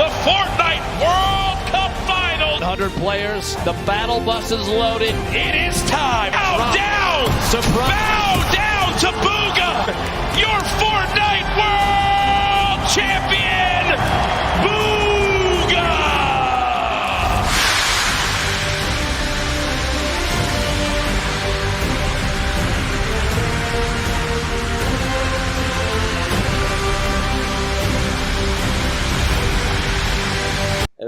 the Fortnite World Cup Finals. 100 players. The battle bus is loaded. It is time. Bow down. Surprise. Bow down to Booga, your Fortnite World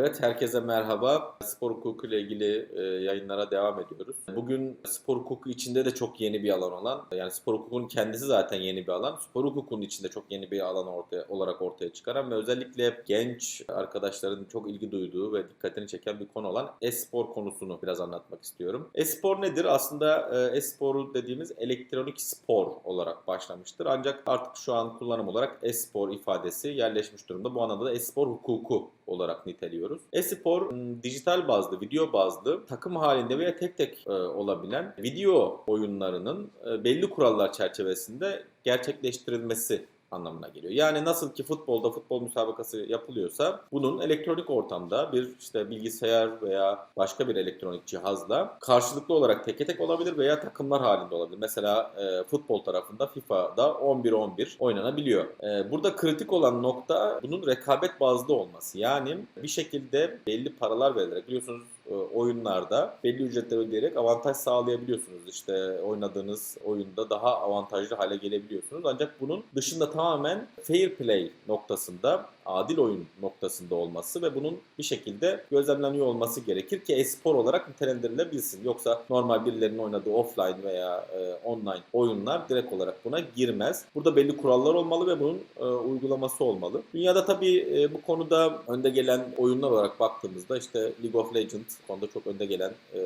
Evet, herkese merhaba. Spor hukuku ile ilgili e, yayınlara devam ediyoruz. Bugün spor hukuku içinde de çok yeni bir alan olan, yani spor hukukunun kendisi zaten yeni bir alan. Spor hukukunun içinde çok yeni bir alan ortaya, olarak ortaya çıkaran ve özellikle genç arkadaşların çok ilgi duyduğu ve dikkatini çeken bir konu olan e-spor konusunu biraz anlatmak istiyorum. E-spor nedir? Aslında e, e-sporu dediğimiz elektronik spor olarak başlamıştır. Ancak artık şu an kullanım olarak e-spor ifadesi yerleşmiş durumda. Bu anlamda da e-spor hukuku olarak niteliyoruz. E-spor dijital bazlı, video bazlı, takım halinde veya tek tek e, olabilen video oyunlarının e, belli kurallar çerçevesinde gerçekleştirilmesi anlamına geliyor. Yani nasıl ki futbolda futbol müsabakası yapılıyorsa bunun elektronik ortamda bir işte bilgisayar veya başka bir elektronik cihazla karşılıklı olarak teke tek olabilir veya takımlar halinde olabilir. Mesela e, futbol tarafında FIFA'da 11-11 oynanabiliyor. E, burada kritik olan nokta bunun rekabet bazlı olması. Yani bir şekilde belli paralar verilerek biliyorsunuz oyunlarda belli ücretler ödeyerek avantaj sağlayabiliyorsunuz. İşte oynadığınız oyunda daha avantajlı hale gelebiliyorsunuz. Ancak bunun dışında tamamen fair play noktasında, adil oyun noktasında olması ve bunun bir şekilde gözlemleniyor olması gerekir ki espor olarak nitelendirilebilsin. Yoksa normal birilerinin oynadığı offline veya e, online oyunlar direkt olarak buna girmez. Burada belli kurallar olmalı ve bunun e, uygulaması olmalı. Dünyada tabii e, bu konuda önde gelen oyunlar olarak baktığımızda işte League of Legends konuda çok önde gelen e,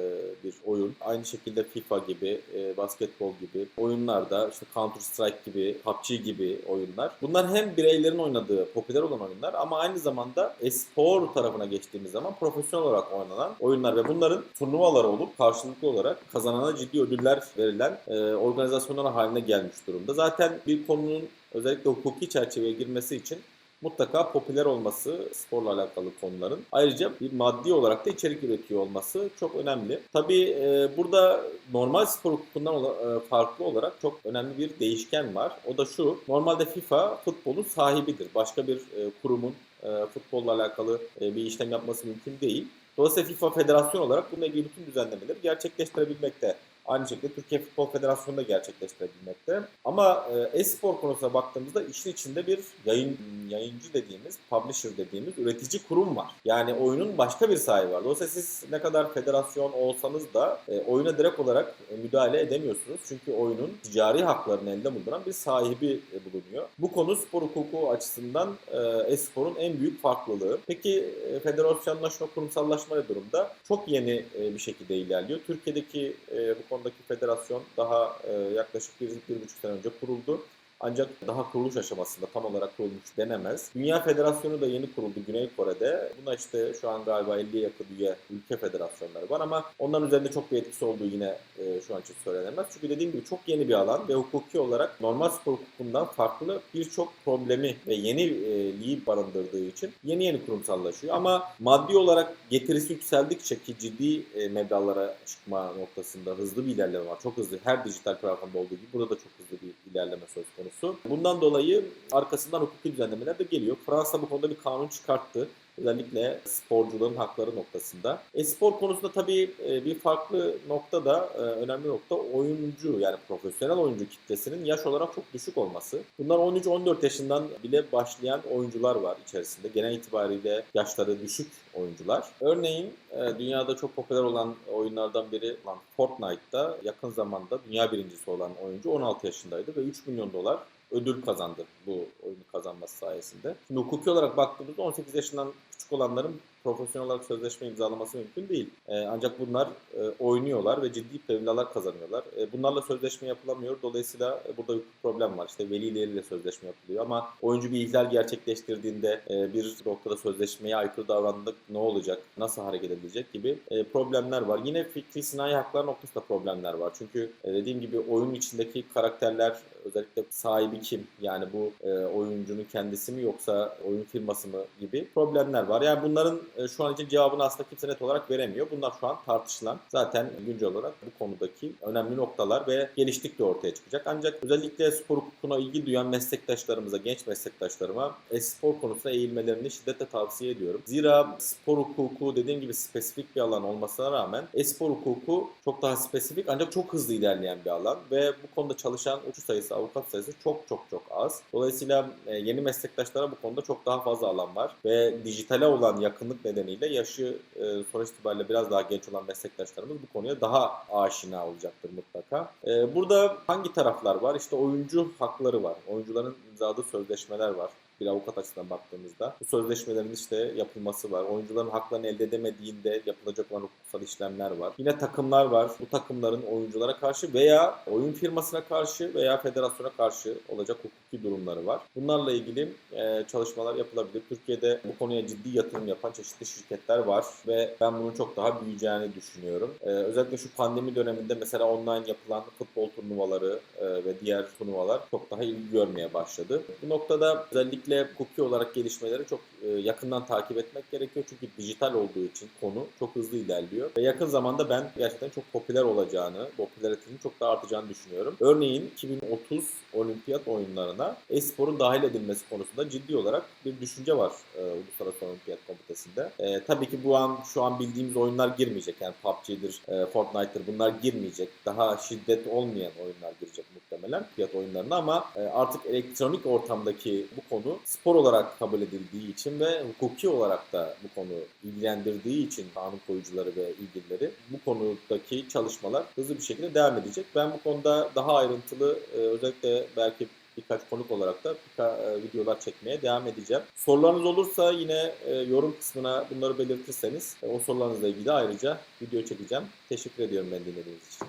bir oyun. Aynı şekilde FIFA gibi, e, basketbol gibi oyunlarda işte Counter Strike gibi, PUBG gibi oyunlar. Bunlar hem bireylerin oynadığı popüler olan oyunlar ama aynı zamanda espor tarafına geçtiğimiz zaman profesyonel olarak oynanan oyunlar ve bunların turnuvaları olup karşılıklı olarak kazanana ciddi ödüller verilen e, organizasyonlar haline gelmiş durumda. Zaten bir konunun özellikle hukuki çerçeveye girmesi için mutlaka popüler olması sporla alakalı konuların. Ayrıca bir maddi olarak da içerik üretiyor olması çok önemli. Tabii e, burada normal spor hukukundan ola- e, farklı olarak çok önemli bir değişken var. O da şu. Normalde FIFA futbolun sahibidir. Başka bir e, kurumun e, futbolla alakalı e, bir işlem yapması mümkün değil. Dolayısıyla FIFA federasyon olarak bununla ilgili bütün düzenlemeleri gerçekleştirebilmekte. Aynı şekilde Türkiye Futbol Federasyonu da gerçekleştirebilmekte. Ama e, e-spor konusuna baktığımızda işin içinde bir yayın yayıncı dediğimiz, publisher dediğimiz üretici kurum var. Yani oyunun başka bir sahibi var. Dolayısıyla siz ne kadar federasyon olsanız da e, oyuna direkt olarak e, müdahale edemiyorsunuz. Çünkü oyunun ticari haklarını elde bulunduran bir sahibi e, bulunuyor. Bu konu spor hukuku açısından e, e-sporun en büyük farklılığı. Peki e, federasyonlaşma, kurumsallaşma ne durumda? Çok yeni e, bir şekilde ilerliyor. Türkiye'deki e, bu konudaki federasyon daha e, yaklaşık bir, bir buçuk sene önce kuruldu. Ancak daha kuruluş aşamasında tam olarak kurulmuş denemez. Dünya Federasyonu da yeni kuruldu Güney Kore'de. Buna işte şu an galiba 50'ye yakın üye ülke federasyonları var ama onların üzerinde çok bir etkisi olduğu yine e, şu an için söylenemez. Çünkü dediğim gibi çok yeni bir alan ve hukuki olarak normal spor hukukundan farklı birçok problemi ve yeniliği barındırdığı için yeni yeni kurumsallaşıyor. Ama maddi olarak getirisi yükseldikçe ki ciddi e, meblağlara çıkma noktasında hızlı bir ilerleme var. Çok hızlı. Her dijital platformda olduğu gibi burada da çok hızlı bir ilerleme söz konusu. Bundan dolayı arkasından hukuki düzenlemeler de geliyor. Fransa bu konuda bir kanun çıkarttı. Özellikle sporcuların hakları noktasında. E-spor konusunda tabii e, bir farklı nokta da e, önemli nokta oyuncu yani profesyonel oyuncu kitlesinin yaş olarak çok düşük olması. Bunlar 13-14 yaşından bile başlayan oyuncular var içerisinde. Genel itibariyle yaşları düşük oyuncular. Örneğin e, dünyada çok popüler olan oyunlardan biri olan Fortnite'da yakın zamanda dünya birincisi olan oyuncu 16 yaşındaydı ve 3 milyon dolar ödül kazandı bu oyunu kazanması sayesinde. Şimdi hukuki olarak baktığımızda 18 yaşından küçük olanların profesyonel olarak sözleşme imzalaması mümkün değil. E, ancak bunlar e, oynuyorlar ve ciddi mevlalar kazanıyorlar. E, bunlarla sözleşme yapılamıyor. Dolayısıyla e, burada bir problem var. İşte velileriyle sözleşme yapılıyor ama oyuncu bir ihlal gerçekleştirdiğinde e, bir noktada sözleşmeye aykırı davrandık ne olacak? Nasıl hareket edilecek gibi e, problemler var. Yine fikri sinayi haklar noktasında problemler var. Çünkü e, dediğim gibi oyun içindeki karakterler özellikle sahibi kim? Yani bu e, oyuncunun kendisi mi yoksa oyun firması mı gibi problemler var. Yani bunların şu an için cevabını aslında kimse net olarak veremiyor. Bunlar şu an tartışılan zaten güncel olarak bu konudaki önemli noktalar ve geliştikçe ortaya çıkacak. Ancak özellikle spor hukukuna ilgi duyan meslektaşlarımıza, genç meslektaşlarıma e-spor konusuna eğilmelerini şiddetle tavsiye ediyorum. Zira spor hukuku dediğim gibi spesifik bir alan olmasına rağmen e-spor hukuku çok daha spesifik ancak çok hızlı ilerleyen bir alan ve bu konuda çalışan uçuş sayısı, avukat sayısı çok çok çok az. Dolayısıyla e, yeni meslektaşlara bu konuda çok daha fazla alan var ve dijitale olan yakınlık nedeniyle yaşı e, sonuç itibariyle biraz daha genç olan meslektaşlarımız bu konuya daha aşina olacaktır mutlaka. E, burada hangi taraflar var? İşte oyuncu hakları var. Oyuncuların imzaladığı sözleşmeler var bir avukat açısından baktığımızda. Bu sözleşmelerin işte yapılması var. Oyuncuların haklarını elde edemediğinde yapılacak olan hukuksal işlemler var. Yine takımlar var. Bu takımların oyunculara karşı veya oyun firmasına karşı veya federasyona karşı olacak hukuki durumları var. Bunlarla ilgili e, çalışmalar yapılabilir. Türkiye'de bu konuya ciddi yatırım yapan çeşitli şirketler var ve ben bunun çok daha büyüyeceğini düşünüyorum. E, özellikle şu pandemi döneminde mesela online yapılan futbol turnuvaları e, ve diğer turnuvalar çok daha ilgi görmeye başladı. Bu noktada özellikle hukuki olarak gelişmeleri çok e, yakından takip etmek gerekiyor. Çünkü dijital olduğu için konu çok hızlı ilerliyor. Ve yakın zamanda ben gerçekten çok popüler olacağını, popülaritesinin çok daha artacağını düşünüyorum. Örneğin 2030 olimpiyat oyunlarına e-sporun dahil edilmesi konusunda ciddi olarak bir düşünce var e, Uluslararası Olimpiyat Komitesi'nde. E, tabii ki bu an şu an bildiğimiz oyunlar girmeyecek. Yani PUBG'dir, e, Fortnite'dır bunlar girmeyecek. Daha şiddet olmayan oyunlar girecek muhtemelen fiyat oyunlarına ama e, artık elektronik ortamdaki bu konu spor olarak kabul edildiği için ve hukuki olarak da bu konu ilgilendirdiği için kanun koyucuları ve ilgilileri bu konudaki çalışmalar hızlı bir şekilde devam edecek. Ben bu konuda daha ayrıntılı e, özellikle belki birkaç konuk olarak da birka- e, videolar çekmeye devam edeceğim. Sorularınız olursa yine e, yorum kısmına bunları belirtirseniz e, o sorularınızla ilgili ayrıca video çekeceğim. Teşekkür ediyorum ben dinlediğiniz için.